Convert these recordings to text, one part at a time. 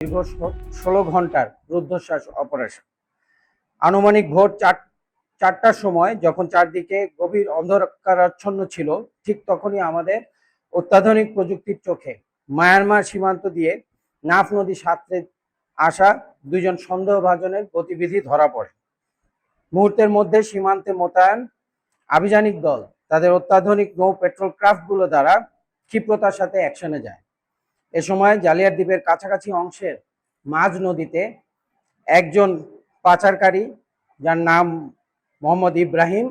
দীর্ঘ ষোলো ঘণ্টার রুদ্ধশ্বাস অপারেশন আনুমানিক ভোর চার চারটার সময় যখন চারদিকে গভীর অন্ধকারাচ্ছন্ন ছিল, ঠিক তখনই আমাদের অত্যাধুনিক প্রযুক্তির চোখে মায়ানমার সীমান্ত দিয়ে নাফ নদী সাঁতরে আসা দুজন সন্দেহভাজনের গতিবিধি ধরা পড়ে। মুহূর্তের মধ্যে সীমান্তে মোতায়েন আভিযানিক দল তাদের অত্যাধুনিক নৌ পেট্রোল ক্রাফটগুলো দ্বারা ক্ষিপ্রতার সাথে অ্যাকশনে যায়। এ সময় জালিয়ার দ্বীপের কাছাকাছি অংশের মাঝ নদীতে একজন পাচারকারী, যার নাম মোহাম্মদ ইব্রাহিম,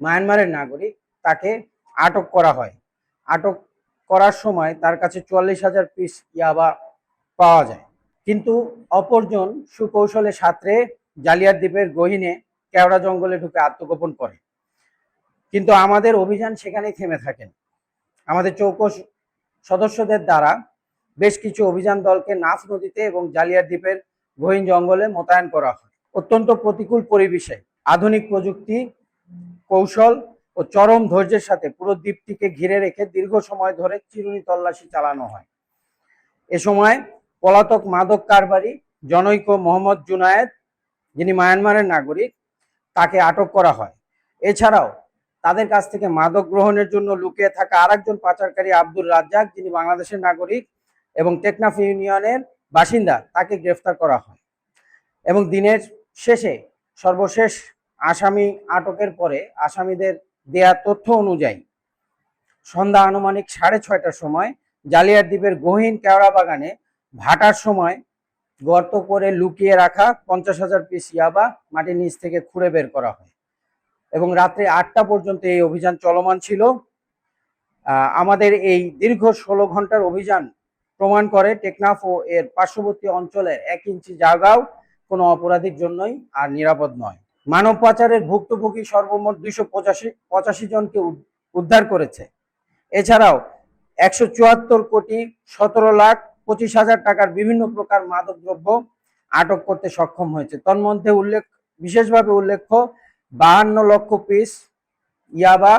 মায়ানমারের নাগরিক, তাকে আটক করা হয়। আটক করার সময় তার কাছে চুয়াল্লিশ হাজার পিস ইয়াবা পাওয়া যায়। কিন্তু অপরজন সুকৌশলে সাঁতরে জালিয়ার দ্বীপের গহিনে কেওড়া জঙ্গলে ঢুকে আত্মগোপন করে। কিন্তু আমাদের অভিযান সেখানেই থেমে থাকেন আমাদের চৌকস সদস্যদের দ্বারা বেশ কিছু অভিযান দলকে নাফ নদীতে এবং জালিয়ার দ্বীপের গহীন জঙ্গলে মোতায়েন করা হয়। অত্যন্ত প্রতিকূল পরিবেশে আধুনিক প্রযুক্তি, কৌশল ও চরম ধৈর্যের সাথে পুরো দ্বীপটিকে ঘিরে রেখে দীর্ঘ সময় ধরে চিরুনি তল্লাশি চালানো হয়। এ সময় পলাতক মাদক কারবারি জনৈক মোহাম্মদ জুনায়েদ, যিনি মায়ানমারের নাগরিক, তাকে আটক করা হয়। এছাড়াও তাদের কাছ থেকে মাদক গ্রহণের জন্য লুকিয়ে থাকা আরেকজন পাচারকারী আব্দুর রাজ্জাক, যিনি বাংলাদেশের নাগরিক এবং টেকনাফ ইউনিয়নের বাসিন্দা, তাকে গ্রেফতার করা হয়। এবং দিনের শেষে সর্বশেষ আসামি আটকের পরে আসামিদের দেয়া তথ্য অনুযায়ী সন্ধ্যা আনুমানিক সাড়ে ছয়টার সময় জালিয়ার দ্বীপের গহীন কেওড়া বাগানে ভাটার সময় গর্ত করে লুকিয়ে রাখা পঞ্চাশ হাজার পিস ইয়াবা মাটির নিচ থেকে খুঁড়ে বের করা হয়। এবং রাত্রে আটটা পর্যন্ত এই অভিযান চলমান ছিল। আমাদের এই দীর্ঘ ষোলো ঘণ্টার অভিযান প্রমাণ করে টেকনাফ ও এর পার্শ্ববর্তী অঞ্চলের এক ইঞ্চি জায়গাও কোনো অপরাধীর জন্যই আর নিরাপদ নয়। মানব পাচারের ভুক্তভোগী সর্বমোট দুইশো পঁচাশি পঁচাশি জনকে উদ- উদ্ধার করেছে। এছাড়াও একশো চুয়াত্তর কোটি সতেরো লাখ পঁচিশ হাজার টাকার বিভিন্ন প্রকার মাদকদ্রব্য আটক করতে সক্ষম হয়েছে। তন্মধ্যে উল্লেখ, বিশেষভাবে উল্লেখ্য বাহান্ন লক্ষ পিস ইয়াবা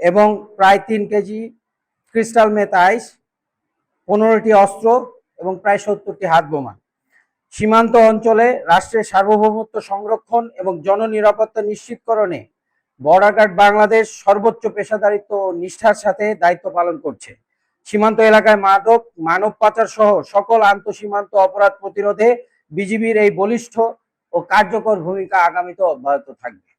এবং প্রায় তিন কেজি ক্রিস্টাল মেথ আইস পনেরোটি অস্ত্র এবং প্রায় সত্তরটি হাত বোমা। সীমান্ত অঞ্চলে রাষ্ট্রের সার্বভৌমত্ব সংরক্ষণ এবং জননিরাপত্তা নিশ্চিতকরণে বর্ডার গার্ড বাংলাদেশ সর্বোচ্চ পেশাদারিত্ব নিষ্ঠার সাথে দায়িত্ব পালন করছে। সীমান্ত এলাকায় মাদক, মানব পাচার সহ সকল আন্তঃসীমান্ত অপরাধ প্রতিরোধে বিজিবির এই বলিষ্ঠ ও কার্যকর ভূমিকা আগামীতে অব্যাহত থাকবে।